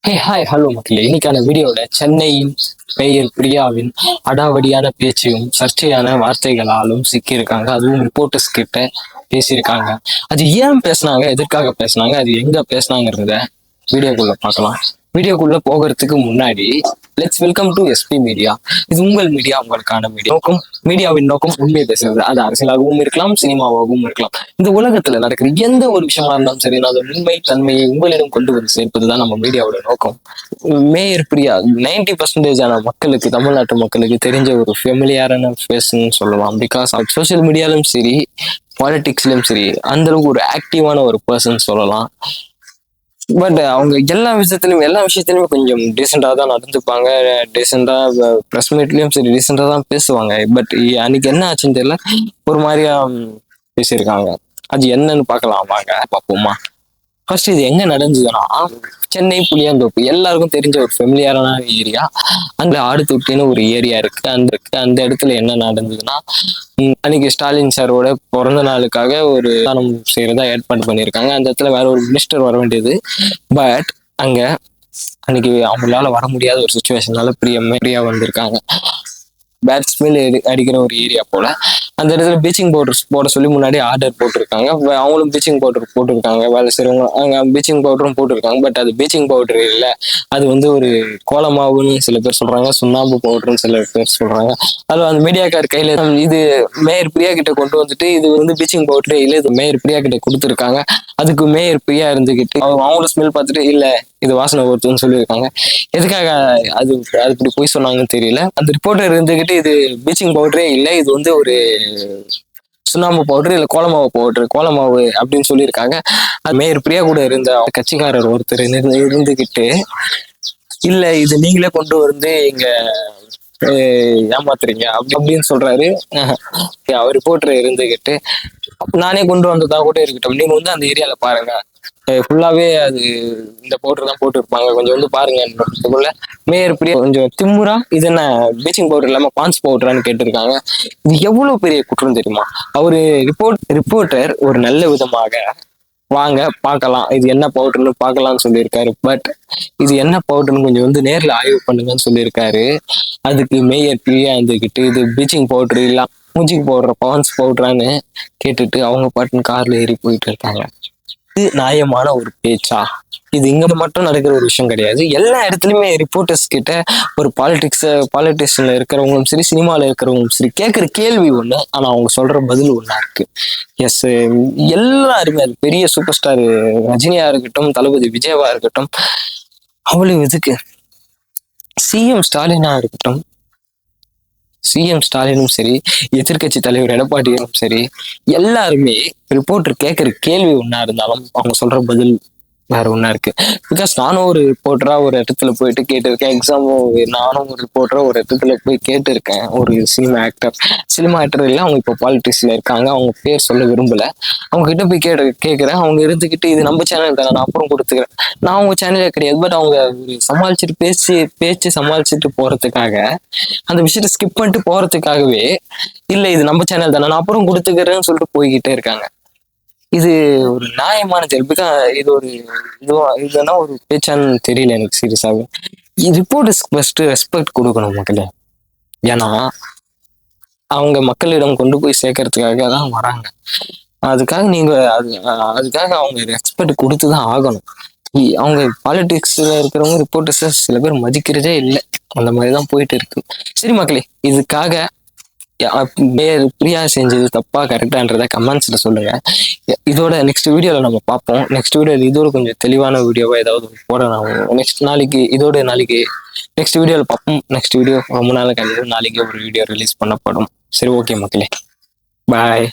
Hey hi hello மக்களே. இன்னைக்கான வீடியோல சென்னையின் பெயர் பிரியாவின் அடாவடியான பேச்சையும் சர்ச்சையான வார்த்தைகளாலும் சிக்கியிருக்காங்க. அதுவும் ரிப்போர்ட்டர்ஸ் கிட்ட பேசியிருக்காங்க. அது ஏன் பேசுனாங்க? எதற்காக பேசுனாங்க? அது எங்க பேசினாங்கிறத வீடியோக்குள்ள பார்க்கலாம். வீடியோக்குள்ள போகிறதுக்கு முன்னாடி let's welcome to SP media இது உங்கள் மீடியா உங்களுக்கான மீடியா நோக்கம் மீடியாவின் நோக்கம் உண்மையை பேசுறது. அது அரசியலாகவும் இருக்கலாம் சினிமாவாகவும் இருக்கலாம். இந்த உலகத்துல நடக்கிற எந்த ஒரு விஷயமா இருந்தாலும் சரி அது உண்மை தன்மையை உங்களிடம் கொண்டு வந்து சேர்ப்பதுதான் நம்ம மீடியாவோட நோக்கம். மேயர் பிரியா நைன்டி பர்சன்டேஜான மக்களுக்கு தமிழ்நாட்டு மக்களுக்கு தெரிஞ்ச ஒரு ஃபெமிலியாரான ஃபேஸ்ன்னு சொல்லலாம். பிகாஸ் சோசியல் மீடியாலும் சரி பாலிடிக்ஸ்லயும் சரி அந்த அளவுக்கு ஒரு ஆக்டிவான ஒரு பர்சன் சொல்லலாம். பட் அவங்க எல்லா விஷயத்துலயும் எல்லா விஷயத்துலயுமே கொஞ்சம் டீசெண்டாக தான் நடந்துப்பாங்க. டீசெண்டாக ப்ரெஸ் மீட்லேயும் சரி டீசெண்டாக தான் பேசுவாங்க. பட் அன்னைக்கு என்ன ஆச்சுன்னு தெரியல. ஒரு மாதிரியா பேசியிருக்காங்க. அது என்னன்னு பார்க்கலாம் வாங்க பார்ப்போமா? ஃபர்ஸ்ட் இது எங்க நடந்ததுன்னா சென்னை புளியாந்தோப்பு. எல்லாருக்கும் தெரிஞ்ச ஒரு ஃபெமிலியரான ஏரியா அங்க ஆடுதுட்டின்னு ஒரு ஏரியா இருக்கு. அந்த இருக்கு அந்த இடத்துல என்ன நடந்ததுன்னா அன்னைக்கு ஸ்டாலின் சாரோட பிறந்த நாளுக்காக ஒரு தானம் செய்யறதா ஏற்பாடு பண்ணியிருக்காங்க. அந்த இடத்துல வேற ஒரு மினிஸ்டர் வர வேண்டியது. பட் அங்க அன்னைக்கு அவங்களால வர முடியாத ஒரு சுச்சுவேஷனால பிரியம் பிரியா வந்திருக்காங்க. பேட் ஸ்மெல் அடிக்கிற ஒரு ஏரியா போல. அந்த இடத்துல பீச்சிங் பவுடர் போட சொல்லி முன்னாடி ஆர்டர் போட்டிருக்காங்க. அவங்களும் பீச்சிங் பவுடர் போட்டிருக்காங்க. வேலை செய்யறவங்க அங்கே பீச்சிங் பவுடரும் போட்டிருக்காங்க. பட் அது பீச்சிங் பவுடர் இல்லை. அது வந்து ஒரு கோலமாவுன்னு சில பேர் சொல்றாங்க. சுண்ணாம்பு பவுடர்னு சில பேர் சொல்றாங்க. அது அந்த மீடியாக்கார் கையில இது மேயர் பிரியா கிட்ட கொண்டு வந்துட்டு இது வந்து பீச்சிங் பவுடரே இல்லை இது மேயர் பிரியா கிட்ட கொடுத்துருக்காங்க. அதுக்கு மேயர் பிரியா இருந்துகிட்டு அவங்க அவங்களும் ஸ்மெல் பார்த்துட்டு இல்ல இது வாசனை ஒருத்தன்னு சொல்லியிருக்காங்க. எதுக்காக அது அது இப்படி போய் சொன்னாங்கன்னு தெரியல. அந்த ரிப்போர்ட்டர் இருந்துகிட்டு இது பீச்சிங் பவுடரே இல்லை இது வந்து ஒரு சுண்ணாம்பு பவுடர் இல்லை கோலமாவு பவுடர் கோலமாவு அப்படின்னு சொல்லியிருக்காங்க. அது மேயர் பிரியா கூட இருந்த கட்சிக்காரர் ஒருத்தர் இருந்து- இருந்துகிட்டு இல்ல இது நீங்களே கொண்டு வந்து இங்க ஏமாத்துறீங்க அப்படி அப்படின்னு சொல்றாரு. அவர் ரிப்போர்ட்டர் இருந்துகிட்டு நானே கொண்டு வந்ததா கூட இருக்கட்டும். நீங்க வந்து அந்த ஏரியால பாருங்க. ஃபுல்லாவே அது இந்த பவுடர் தான் போட்டு இருப்பாங்க கொஞ்சம் வந்து பாருங்க. மேயர் பிரியா கொஞ்சம் திம்முரா இது என்ன பீச்சிங் பவுடர் இல்லாம பான்ஸ் பவுடரான்னு கேட்டிருக்காங்க. இது எவ்வளவு பெரிய குற்றம் தெரியுமா? அவரு ரிப்போர்ட் ரிப்போர்ட்டர் ஒரு நல்ல விதமாக வாங்க பார்க்கலாம். இது என்ன பவுடர்னு பார்க்கலாம்னு சொல்லியிருக்காரு. பட் இது என்ன பவுடர்னு கொஞ்சம் வந்து நேரில் ஆய்வு பண்ணுங்கன்னு சொல்லியிருக்காரு. அதுக்கு மேயர் பிரியா இருந்துக்கிட்டு இது பீச்சிங் பவுடர் இல்லாம மூஞ்சிக்கு போடுற பான்ஸ் பவுட்ரான்னு கேட்டுட்டு அவங்க பாட்டுன்னு கார்ல ஏறி போயிட்டு இருக்காங்க. இது நியாயமான ஒரு பேச்சா? இது இங்க மட்டும் நடக்கிற ஒரு விஷயம் கிடையாது. எல்லா இடத்துலயுமே ரிப்போர்ட்டர்ஸ் கிட்ட ஒரு பாலிடிக்ஸ் பாலிட்டிஷியன்ல இருக்கிறவங்களும் சரி சினிமால இருக்கிறவங்களும் சரி கேட்கிற கேள்வி ஒண்ணு ஆனா அவங்க சொல்ற பதில் ஒண்ணா இருக்கு. எஸ் எல்லாருமே அது பெரிய சூப்பர் ஸ்டார் ரஜினியா இருக்கட்டும் தளபதி விஜயவா இருக்கட்டும் அவ்வளவு இதுக்கு சிஎம் ஸ்டாலினா இருக்கட்டும் சிஎம் ஸ்டாலினும் சரி எதிர்கட்சி தலைவர் எடப்பாடியும் சரி எல்லாருமே ரிப்போர்ட்டர் கேட்குற கேள்வி ஒன்றா இருந்தாலும் அவங்க சொல்ற பதில் வேற ஒன்றா இருக்கு. பிகாஸ் நானும் ஒரு ரிப்போர்ட்டரா ஒரு இடத்துல போயிட்டு கேட்டிருக்கேன். எக்ஸாமும் நானும் ஒரு ரிப்போர்ட்டரா ஒரு இடத்துல போய் கேட்டிருக்கேன். ஒரு சினிமா ஆக்டர் சினிமா ஆக்டர் இல்லை அவங்க இப்போ பாலிடிக்ஸ்ல இருக்காங்க. அவங்க பேர் சொல்ல விரும்பல. அவங்க கிட்ட போய் கேட்டு கேட்குறேன் அவங்க இருந்துக்கிட்டு இது நம்ம சேனல் தானே நான் அப்புறம் கொடுத்துக்கிறேன். நான் அவங்க சேனலே கிடையாது. பட் அவங்க ஒரு சமாளிச்சுட்டு பேசி பேச்சு சமாளிச்சுட்டு போறதுக்காக அந்த விஷயத்தை ஸ்கிப் பண்ணிட்டு போறதுக்காகவே இல்லை இது நம்ம சேனல் தானே நான் அப்புறம் கொடுத்துக்கிறேன்னு சொல்லிட்டு போய்கிட்டே இருக்காங்க. இது ஒரு நியாயமான செயல் இது ஒரு இதுவா இதுனா ஒரு பேச்சான்னு தெரியல எனக்கு சீரியஸாக ரிப்போர்ட்டர்ஸ்க்கு ஃபர்ஸ்ட் ரெஸ்பெக்ட் கொடுக்கணும் மக்களே. ஏன்னா அவங்க மக்களிடம் கொண்டு போய் சேர்க்கறதுக்காக தான் வராங்க. அதுக்காக நீங்க அது அதுக்காக அவங்க ரெஸ்பெக்ட் கொடுத்து தான் ஆகணும் அவங்க பாலிடிக்ஸ்ல இருக்கிறவங்க ரிப்போர்ட்டர்ஸை சில பேர் மதிக்கிறதே இல்லை. அந்த மாதிரி தான் போயிட்டு இருக்கு. சரி மக்களே இதுக்காக பிரியா செஞ்சது தப்பா கரெக்டான்றத கமெண்ட்ஸ்ல சொல்லுங்க. இதோட நெக்ஸ்ட் வீடியோல நம்ம பார்ப்போம். நெக்ஸ்ட் வீடியோ இதோட கொஞ்சம் தெளிவான வீடியோவா ஏதாவது போடணும். நெக்ஸ்ட் நாளைக்கு இதோட நாளைக்கு நெக்ஸ்ட் வீடியோல பார்ப்போம். நெக்ஸ்ட் வீடியோ ரொம்ப நாள் கழிவு நாளைக்கு ஒரு வீடியோ ரிலீஸ் பண்ணப்படும். சரி ஓகே மக்களே. பாய்